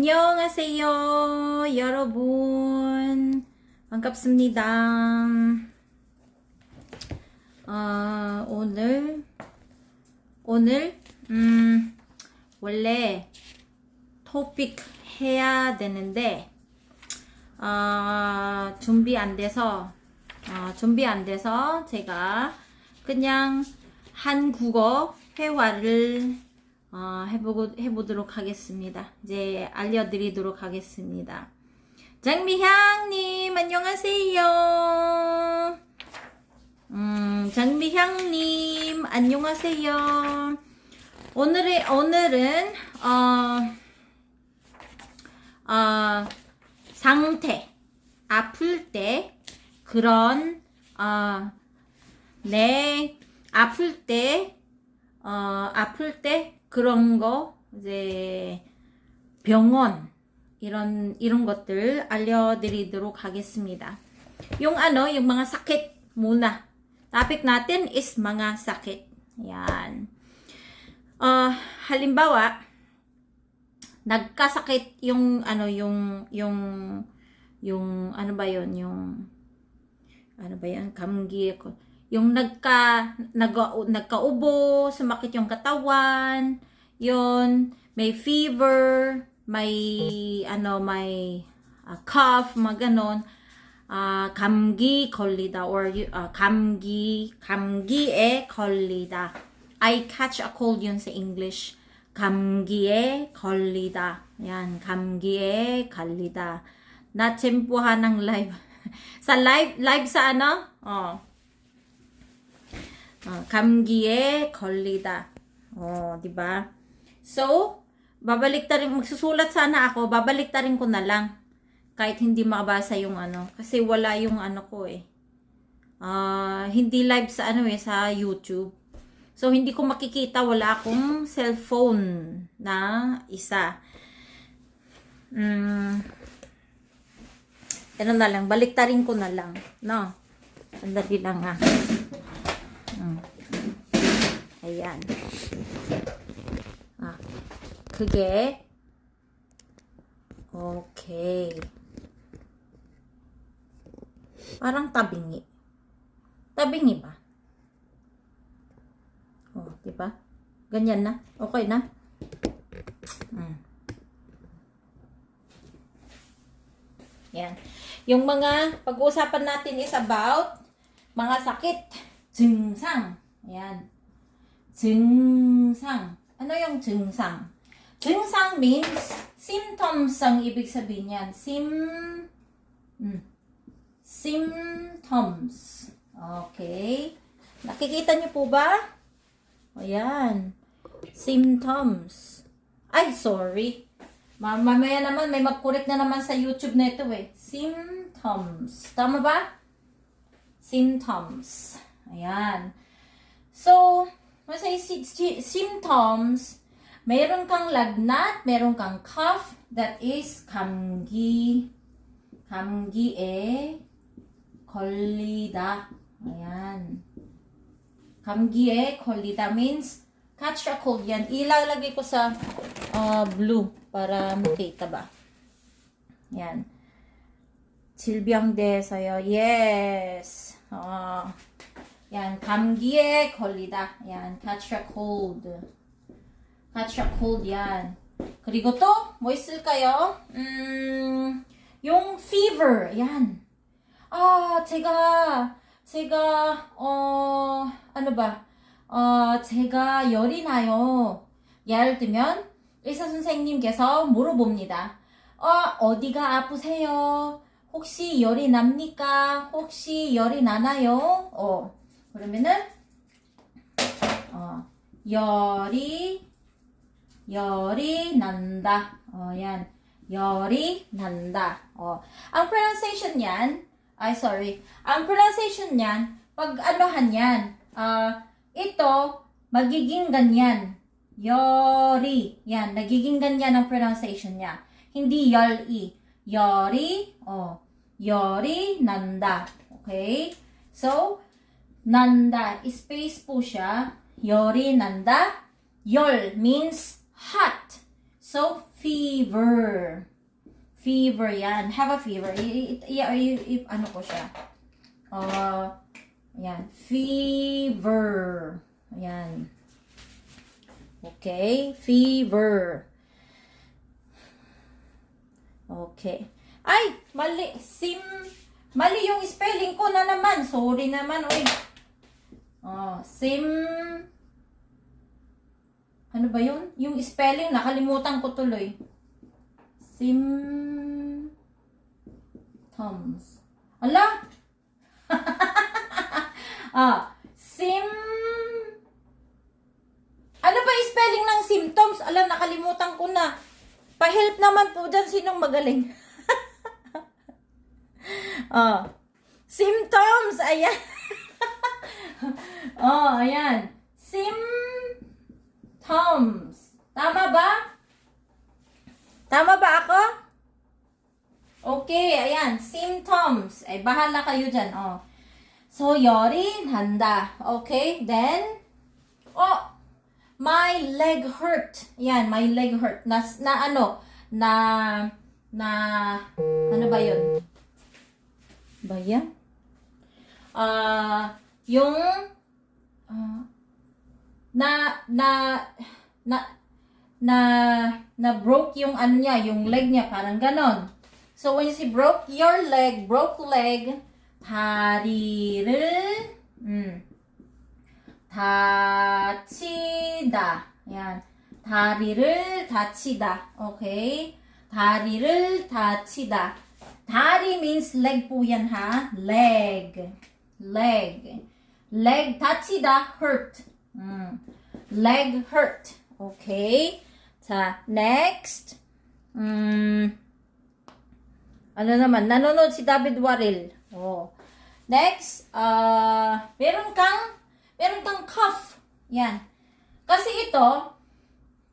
안녕하세요, 여러분. 반갑습니다. 어, 오늘, 오늘, 음, 원래 토픽 해야 되는데, 어, 준비 안 돼서, 어, 준비 안 돼서 제가 그냥 한국어 회화를 어, 해보고, 해보도록 하겠습니다. 이제 알려드리도록 하겠습니다. 장미향님, 안녕하세요. 음, 장미향님, 안녕하세요. 오늘의, 오늘은, 어, 어, 상태, 아플 때, 그런, 어, 내, 아플 때, 어, 아플 때 그런 거 이제 병원 이런 이런 것들 알려드리도록 하겠습니다. Yung ano, yung mga sakit muna. Topic natin is mga sakit. Yan. Uh, halimbawa, nagkasakit yung ano yung yung yung ano ba yon yung ano ba yan kamgi ko yung nagka, nag, nagkaubo, sumakit yung katawan, yon may fever, may, ano, may uh, cough, mga ganon, uh, 감기 걸리다, or uh, 감기, 감기에 걸리다. I catch a cold yun sa English. 감기에 걸리다. Yan, 감기에 걸리다. Natsempuhan ng live. sa live, live sa ano? Oh, 어, 감기에 걸리다. 어, 'di ba? So, babalik ta rin magsusulat sana ako, babalik ta rin ko na lang kahit hindi makabasa yung ano kasi wala yung ano ko eh. Uh, hindi live sa ano eh sa YouTube. So hindi ko makikita wala akong cellphone na isa. Mm. Ano na lang, balik ta rin ko na lang, no? Sandali lang ah. 음. Ayan. 아, 그게 오케이. Parang tabingi. Tabingi ba? Oh, di ba? Ganyan na. Okay na? Mm. Yan. Yung mga pag-uusapan natin is about mga sakit. 증상. Ayan. 증상. Ano yung 증상? 증상 means symptoms ang ibig sabihin yan. Sim, mm, symptoms. Okay. Nakikita niyo po ba? Ayan. Symptoms. Ay, sorry. Ma- Mamaya naman, may mag-correct na naman sa YouTube na ito eh. Symptoms. Tama ba? Symptoms. Ayan. So, when I see symptoms, meron kang lagnat, meron kang cough, that is kamgi, kamgi e kolida. Ayan. Kamgi e kolida means catch a cold yan. Ilalagay ko sa uh, blue para makita ba. Yan. Silbyang de sa'yo. Yes. Ah. Uh, Yan, 감기에 걸리다. Yan, catch a cold. catch a cold yan. 그리고 또, 뭐 있을까요? 음, yung fever. Yan. 아, 제가, 제가, 어, ano ba? 어, 제가 열이 나요. 예를 들면, 의사 선생님께서 물어봅니다. 어, 어디가 아프세요? 혹시 열이 납니까? 혹시 열이 나나요? 어, 그러면은, 어, 열이, 열이 난다. 어, yan. 열이 난다. 어, ang pronunciation yan, ay sorry, ang pronunciation yan, pag anohan yan, ah, ito, magiging ganyan. 열이, yan, nagiging ganyan ang pronunciation niya. Hindi 열이. 열이, 어, 열이 난다. Okay? So, Nanda. Space po siya. Yori, nanda. Yol means hot. So, fever. Fever yan. Have a fever. I, I, I, I, ano ko siya? Uh, yan. Fever. Yan. Okay. Fever. Okay. Ay! Mali. Sim. Mali yung spelling ko na naman. Sorry naman. Uy. Oh, sim. Ano ba yun? Yung spelling, nakalimutan ko tuloy. Sim. Toms. Ala? ah, sim. Ano ba spelling ng symptoms? Alam, nakalimutan ko na. Pa-help naman po dyan sinong magaling. oh. Symptoms! Ayan. oh, ayan. Symptoms. Tama ba? Tama ba ako? Okay, ayan. Symptoms. Ay, bahala kayo dyan. Oh. So, yori, handa. Okay, then, oh, my leg hurt. Yan, my leg hurt. Na, na ano, na, na, ano ba yun? Ba yan? Ah, uh, yung, ah, na, na, na, na, na broke yung ano niya, yung leg niya, parang ganon. So, when you say broke your leg, broke leg, 다리를, 음, 다치다. Yan. 다리를 다치다. Okay? 다리를 다치다. 다리 means leg po yan ha. Leg. Leg. Leg 다치다. Hurt. Mm. Leg hurt. Okay? 자, next. 음, ano naman, nanonood si David Waril. Oh. Next, uh, meron kang, meron kang cough. Yan. Kasi ito,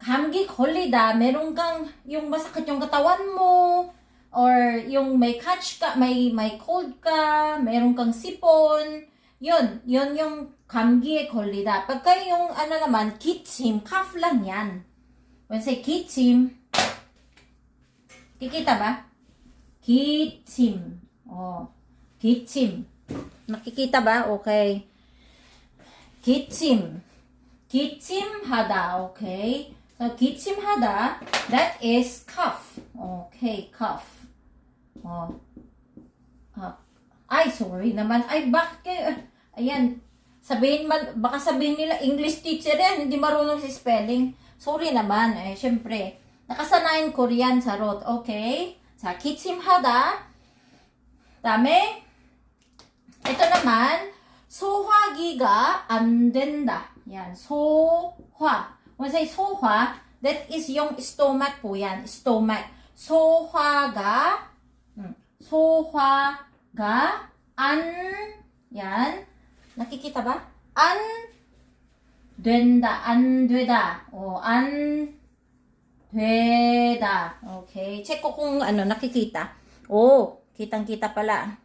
감기 걸리다, meron kang, yung masakit yung katawan mo, or yung may catch ka, may, may cold ka, meron kang sipon, yun, yun yung 감기에 걸리다. Pagka yung ano naman, 기침, cough lang yan. When say 기침, kikita ba? 기침. Oh, 기침. Nakikita ba? Okay. 기침. 기침하다. Okay. So, 기침하다, that is cough. Okay, cough. Oh. Ah. Ay, sorry naman. Ay, bakit? Ayan. Sabihin man, baka sabihin nila, English teacher yan, hindi marunong si spelling. Sorry naman. Eh, syempre. Nakasanayan Korean sa road. Okay. 자, 기침하다. 다음에 ito naman, 소화기가 안 된다. Yan, 소화. When I say 소화, that is yung stomach po yan. Stomach. 소화가, 음, 소화 가 안, yan. nakikita ba? 안 된다, 안 되다. O, 안 되다. Okay. Check ko kung ano, nakikita. Oh, kitang-kita pala.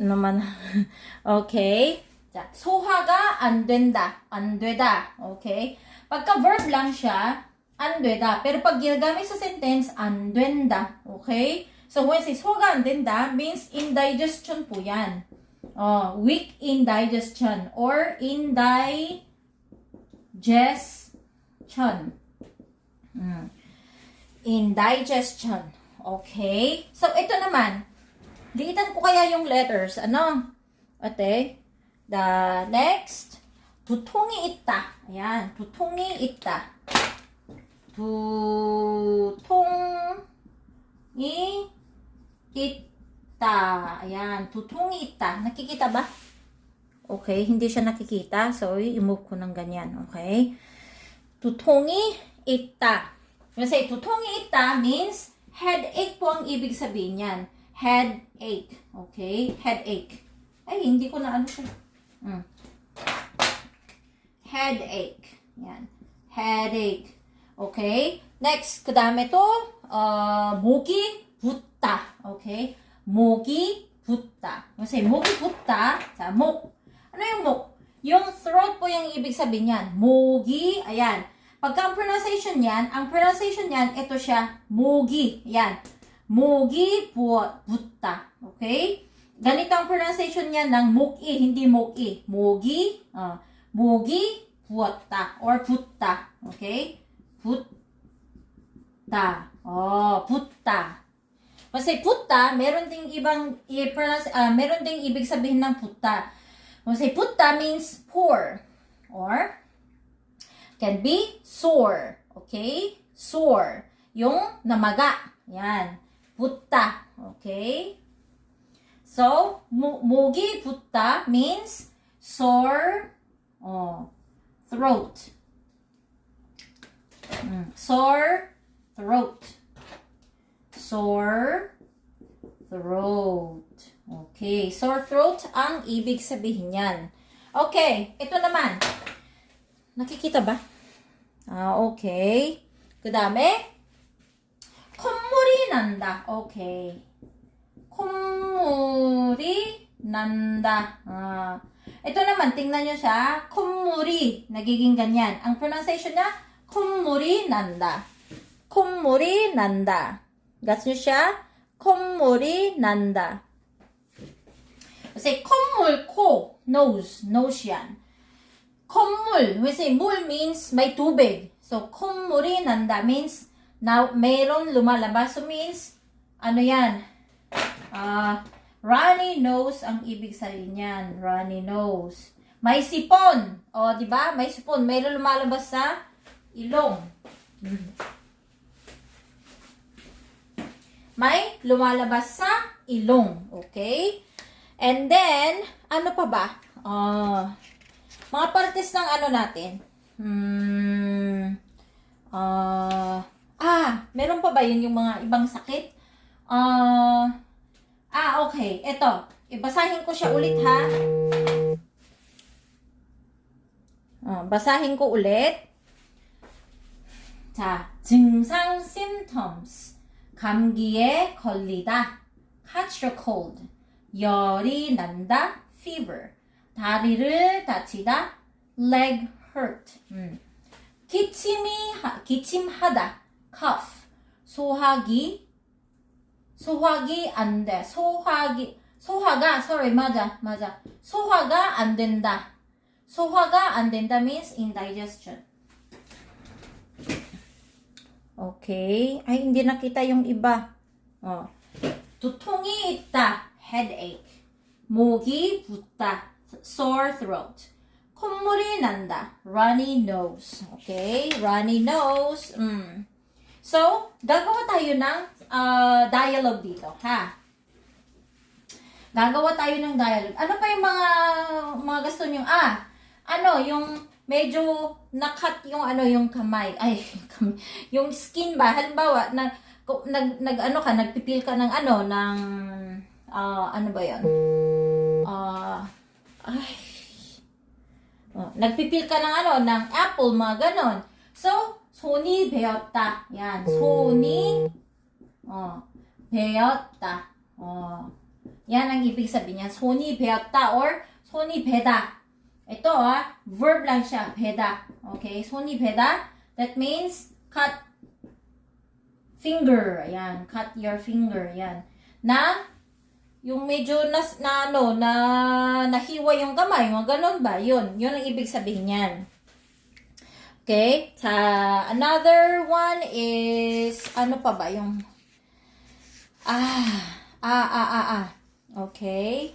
naman. okay. 자, 소화가 안 된다. 안 되다. Okay. Pagka verb lang siya, 안 되다. Pero pag ginagamit sa sentence, 안 된다. Okay? So, when siswaga ang denda, means indigestion po yan. Oh, weak indigestion or indigestion. Mm. Indigestion. Okay? So, ito naman. Liitan ko kaya yung letters. Ano? Ate? The next. Tutungi ita. Ayan. Tutungi ita. Tutungi ita. Kita. Ayan. Tutungi ita. Nakikita ba? Okay. Hindi siya nakikita. So, i-move ko ng ganyan. Okay. Tutungi ita. When say tutungi ita means headache po ang ibig sabihin niyan. Headache. Okay. Headache. Ay, hindi ko na ano siya. Mm. Headache. Yan. Headache. Okay. Next, kadami to. Ah, uh, muki. 또, 어, 목이 붓다. Okay? 목이 붓다. Kasi 목이 붓다. 자, 목. Ano yung 목? Yung throat po yung ibig sabihin yan. 목이, ayan. Pagka ang pronunciation niyan, ang pronunciation niyan, ito siya, mogi. Yan. Mogi pu- putta. Okay? Ganito ang pronunciation niya ng moki, hindi moki. Mogi, ah, mogi puota or putta. Okay? Putta. Oh, putta. Kasi putta, meron ding ibang i-pronounce, ah, meron ding ibig sabihin ng putta. Kasi putta means poor or can be sore. Okay? Sore. Yung namaga. Yan. Putta. Okay? So, mu- mugi putta means sore oh, throat. Mm, Sore throat. Sore throat. Okay, sore throat ang ibig sabihin yan. Okay, ito naman. Nakikita ba? Ah, okay. Kudame? Kumuri nanda. Okay. Kumuri nanda. Ah. Ito naman, tingnan nyo siya. Kumuri. Nagiging ganyan. Ang pronunciation niya, kumuri nanda. Kumuri nanda Gets nyo siya? 콧물이 난다. Kasi 콧물, 코, nose, nose yan. 콧물, we say 물 means may tubig. So, 콧물이 난다 means na mayroon lumalabas. So, means, ano yan? Ah, runny nose ang ibig sabihin niyan. Runny nose. May sipon. O, di ba? May sipon. Mayroon lumalabas sa ilong. Hmm. May lumalabas sa ilong. Okay? And then, ano pa ba? Ah, mga partes ng ano natin. Hmm. Ah, ah, meron pa ba yun yung mga ibang sakit? Ah, ah, okay. Ito. Ibasahin ko siya ulit ha. Ah, basahin ko ulit. 자, 증상 symptoms. 감기에 걸리다. catch a cold. 열이 난다. fever. 다리를 다치다. leg hurt. 음. 기침이 하, 기침하다. cough. 소화기 소화기 안 돼. 소화기 소화가 sorry 맞아 맞아. 소화가 안 된다. 소화가 안 된다 means indigestion. Okay. Ay, hindi nakita yung iba. Oh. 두통이 있다. headache. 목이 붓다. sore throat. 콧물이 난다. runny nose. Okay? Runny nose. Mm. So, gagawa tayo ng ah, dialogue dito, ha? Gagawa tayo ng dialogue. Ano pa yung mga mga gusto niyo? Ah, ano, yung medyo nakat yung ano yung kamay. Ay, kamay. yung skin ba? Halimbawa, na, ko- nag, nag ano ka, nagpipil ka ng ano, ng, ah, ano ba yan? Ah, ay, Oh, nagpipil ka ng ano, ng apple, mga ganon. So, 손이 베었다. Yan, 손이 어, 베었다. 어, yan ang ibig sabihin niya. 손이 베었다 or 손이 베다. Ito ah, verb lang siya, beda. Okay, 손이 beda. That means cut finger. Ayan, cut your finger. Ayan. Na, yung medyo na, na ano, na nahiwa yung kamay, mga ganun ba? Yun, yun ang ibig sabihin niyan. Okay, sa another one is, ano pa ba yung, ah, ah, ah, ah, ah. Okay.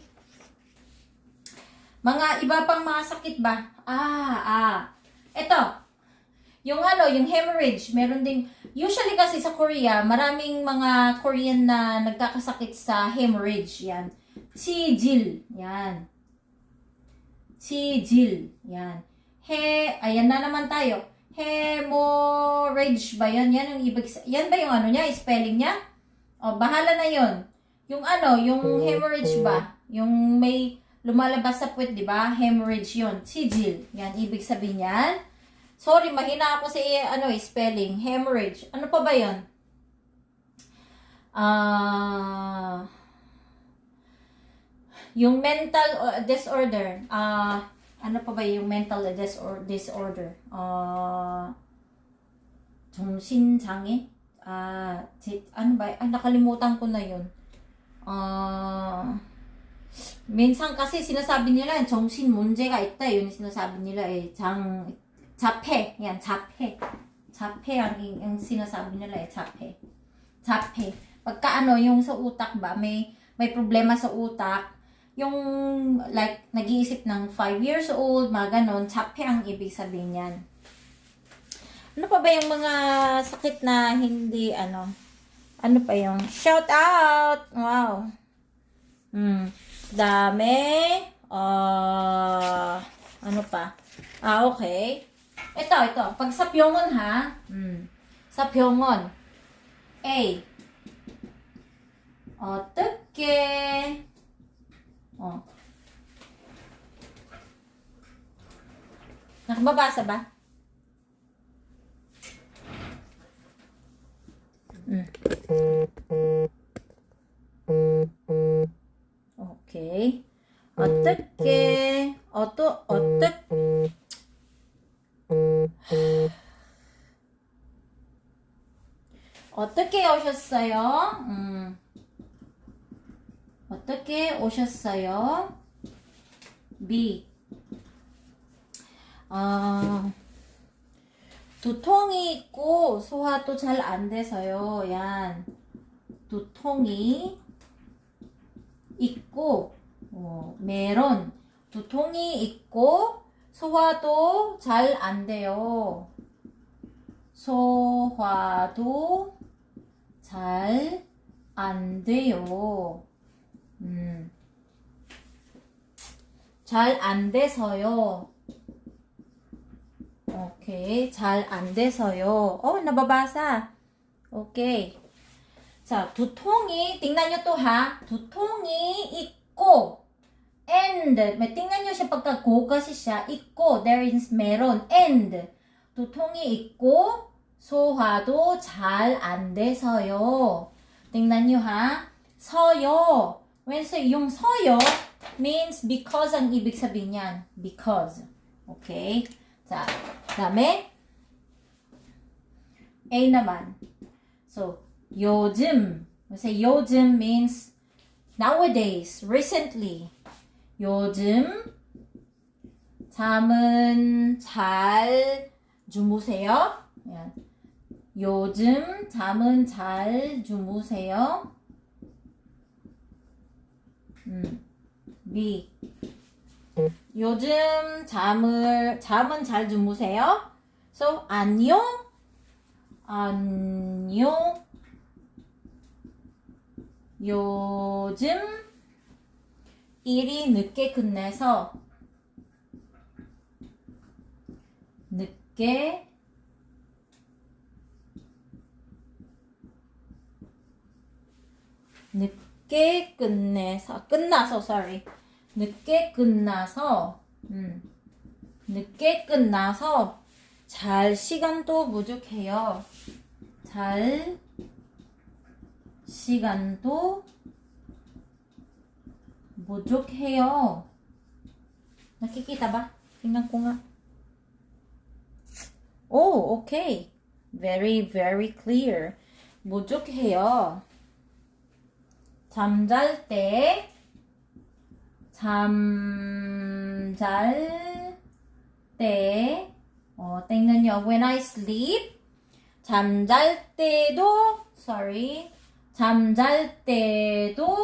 Mga iba pang mga sakit ba? Ah, ah. Ito, yung ano, yung hemorrhage, meron ding, usually kasi sa Korea, maraming mga Korean na nagkakasakit sa hemorrhage, yan. Chijil, yan. Chijil, yan. He, ayan na naman tayo. Hemorrhage ba yan? Yan yung ibig, yan ba yung ano niya, spelling niya? O, bahala na yon. Yung ano, yung hemorrhage ba? Yung may lumalabas sa puwet, di ba? Hemorrhage yon. Chijil, yan, ibig sabihin yan. Sorry, mahina ako sa ano, eh, spelling. Hemorrhage. Ano pa ba 'yon? Ah yung mental uh, disorder. Ah ano pa ba yung mental disor- disorder? Ah 정신장애? 아, 제, ano ba? Ah, nakalimutan ko na yun. Ah, minsan kasi sinasabi nila 정신 문제가 있다. yun yung sinasabi nila eh. 장, 자폐. Yan, 자폐. 자폐 ang, ang sinasabi nila eh, 자폐. 자폐. Pagka ano, yung sa utak ba, may, may problema sa utak, yung like, nag-iisip ng 5 years old, mga ganon, 자폐 ang ibig sabihin yan. Ano pa ba yung mga sakit na hindi, ano, ano pa yung, shout out! Wow! Hmm, dami, ah, ano pa? Ah, okay. Ito, ito. Pag sa 병원 ha, hmm, sa 병원, A, 어떻게, 어, nakababasa ba? 오셨어요? B. 어, 두통이 있고 소화도 잘 안 돼서요. 얀. 두통이 있고 어, 메론 두통이 있고 소화도 잘 안 돼요. 소화도 잘 안 돼요. 음. 잘 안 돼서요. 오케이. 잘 안 돼서요. 어, nababasa. 오케이. 자, 두통이, nyo to ha. 두통이 있고, and, pagka go kasi siya, 있고, there is meron, and, 두통이 있고, 소화도 잘 안 돼서요. nyo ha. 서요. Say yung 서요 means because ang ibig sabihin niyan. Because. Okay? 자, 다음에 A 나만. So, 요즘. We say 요즘 means nowadays, recently. 요즘 잠은 잘 주무세요. 요즘 잠은 잘 주무세요. 음. B. 요즘 잠을 잠은 잘 주무세요? So 안녕 안녕 요즘 일이 늦게 끝내서 늦게 늦게 끝내서 끝나서 sorry 늦게 끝나서 음 늦게 끝나서 잘 시간도 부족해요. 잘 시간도 부족해요. Ba? Tingnan ko nga. Oh, okay. Very, very clear. 부족해요. 잠잘 때, 잠잘 때, 어, 땡는 요. When I sleep, 잠잘 때도, sorry, 잠잘 때도,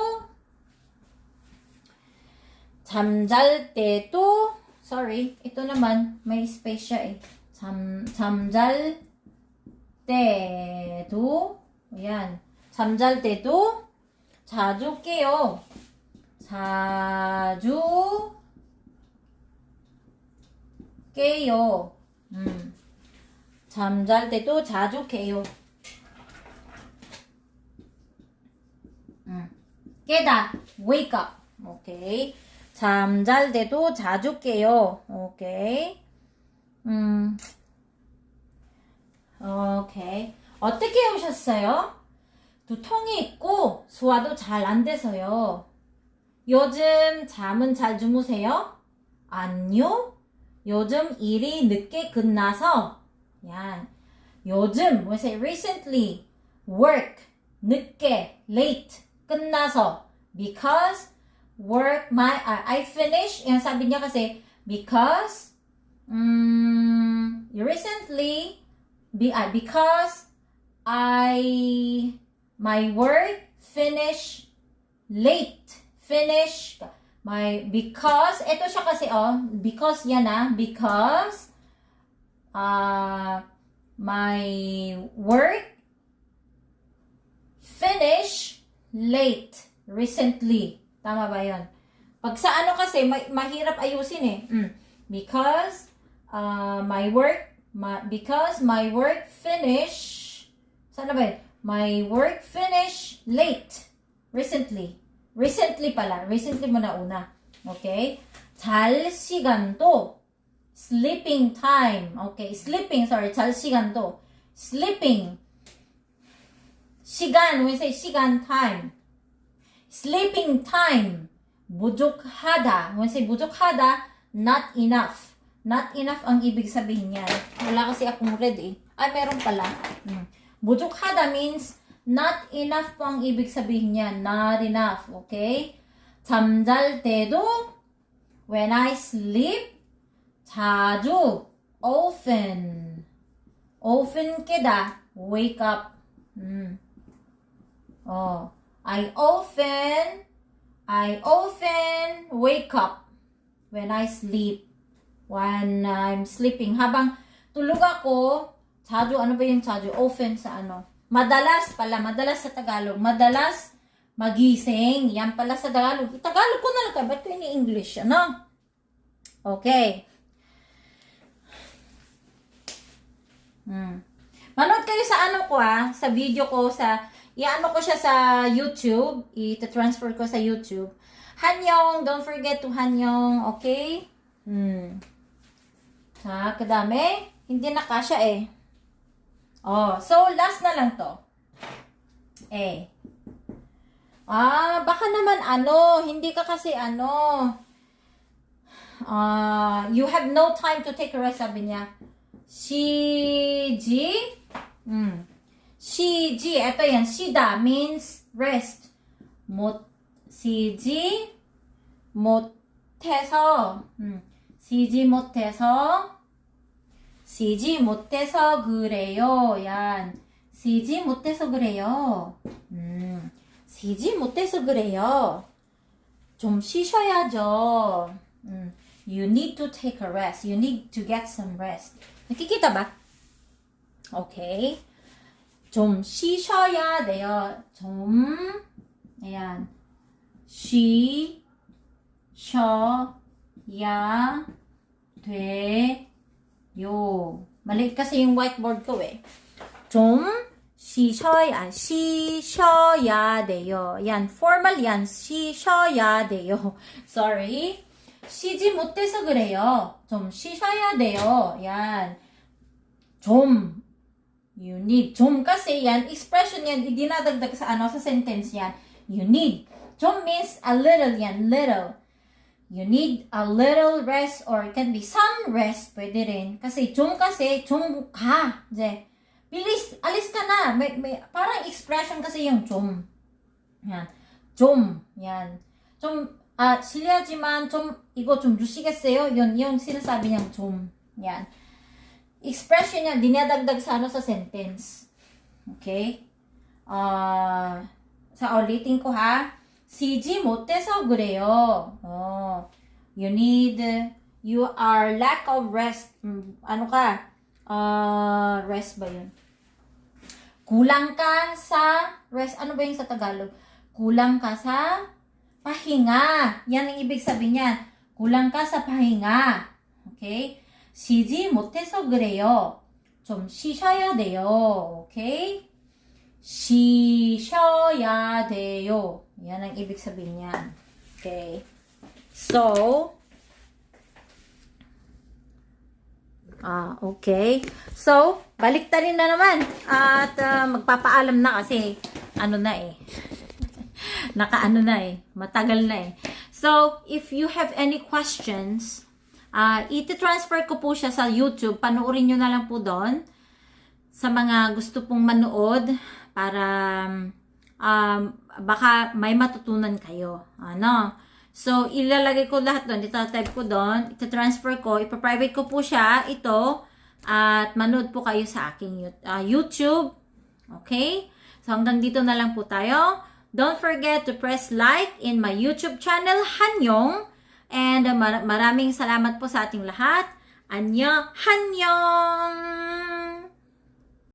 잠잘 때도, sorry, ito naman, may space siya eh. 잠, 잠잘 때도, ayan, 잠잘 때도, 자주 깨요. 자주 깨요. 음. 잠잘 때도 자주 깨요. 음. 깨다. wake up. 오케이. 잠잘 때도 자주 깨요. 오케이. 음. 오케이. 어떻게 오셨어요? 두통이 있고 소화도 잘 안 돼서요. 요즘 잠은 잘 주무세요? 아니요. 요즘 일이 늦게 끝나서 야, 요즘, we say recently, work, 늦게, late, 끝나서, because, work, my, uh, I finish, yan sabi niya kasi, because, mm, recently, be, uh, because, I, my work, finish, late, finish, my, because, ito siya kasi, oh, because yan ah, because, uh, my work finish late recently. Tama ba yon? Pag sa ano kasi, ma- mahirap ayusin eh. Mm. Because uh, my work, ma- because my work finish, sana ba yun? My work finish late recently Recently pala. Recently mo na una. Okay? 잘 시간도 sleeping time. Okay, sleeping, sorry, 잘 시간도. sleeping. 시간, we say 시간 time. sleeping time. 부족하다. When say 부족하다, not enough. Not enough ang ibig sabihin niyan. Wala kasi akong read eh. Ay, meron pala. Hmm. 부족하다 means not enough po ang ibig sabihin niyan. Not enough. Okay? 잠잘 때도 when I sleep 자주 often often 깨다 wake up 음. 어 I often I often wake up when I sleep when I'm sleeping habang tulog ako 자주 ano ba yung 자주 often sa ano madalas pala madalas sa Tagalog madalas magising yan pala sa Tagalog Tagalog ko na lang ka ba't ko ini-English ano okay Hmm. Manood kayo sa ano ko ah, sa video ko sa iano ko siya sa YouTube, i-transfer ko sa YouTube. Hanyong, don't forget to Hanyong, okay? Hmm. Ha, kadami? Hindi na kasya eh. Oh, so last na lang to. Eh. Ah, baka naman ano, hindi ka kasi ano, ah, you have no time to take a rest, sabi niya. 쉬지, 음, 쉬지, ito yan, 쉬다 means rest. 못, 쉬지 못해서, 음, 쉬지 못해서, 쉬지 못해서 그래요. yan. 쉬지 못해서 그래요. 음, 쉬지 못해서 그래요. 좀 쉬셔야죠. 음, you need to take a rest. You need to get some rest. Nakikita ba? Okay. 좀 쉬셔야 돼요. 좀, ayan. 쉬셔야 돼 요. mali kasi yung whiteboard ko eh. 좀 쉬셔야, 쉬셔야 돼요. yan, formal yan. 쉬셔야 돼요. Sorry. 쉬지 못해서 그래요. 좀 쉬셔야 돼요. yan. 좀. You need. 좀 kasi yan, expression yan, idinadagdag sa ano, sa sentence yan. You need. 좀 means a little yan, little. You need a little rest or it can be some rest, pwede rin. Kasi 좀 kasi, 좀 ka. J, bilis, alis ka na. May, may, parang expression kasi yung 좀. yan. 좀. yan. 좀, 아, 실례하지만 좀 이거 좀 주시겠어요? yun, yung sinasabi niyang 좀. Yan. Expression niya, dinadagdag sa ano sa sentence. Okay? Ah, sa ulitin ko ha. 쓰지 못해서 그래요. Oh, you need, you are lack of rest. Mm, ano ka? Ah, rest ba yun? Kulang ka sa rest. Ano ba yung sa Tagalog? Kulang ka sa pahinga. Yan ang ibig sabihin niya. Kulang ka sa pahinga. Okay? 쉬지 못해서 그래요. 좀 쉬셔야 돼요. Okay? 쉬셔야 돼요. Yan ang ibig sabihin niyan. Okay? So, Ah, okay. So, baliktarin na naman. At ah, magpapaalam na kasi ano na eh. Nakaano na eh. Matagal na eh. So, if you have any questions, ah iti-transfer ko po siya sa YouTube. Panoorin nyo na lang po doon. sa mga gusto pong manood para um, baka may matutunan kayo. Ano? So, ilalagay ko lahat doon. Ita-type ko doon. Ita-transfer ko. Ipa-private ko po siya. Ito. At manood po kayo sa aking ah, YouTube. Okay? So, hanggang dito na lang po tayo. Don't forget to press like in my YouTube channel, Hanyong. And mar- maraming salamat po sa ating lahat. Annyeong! Hanyong!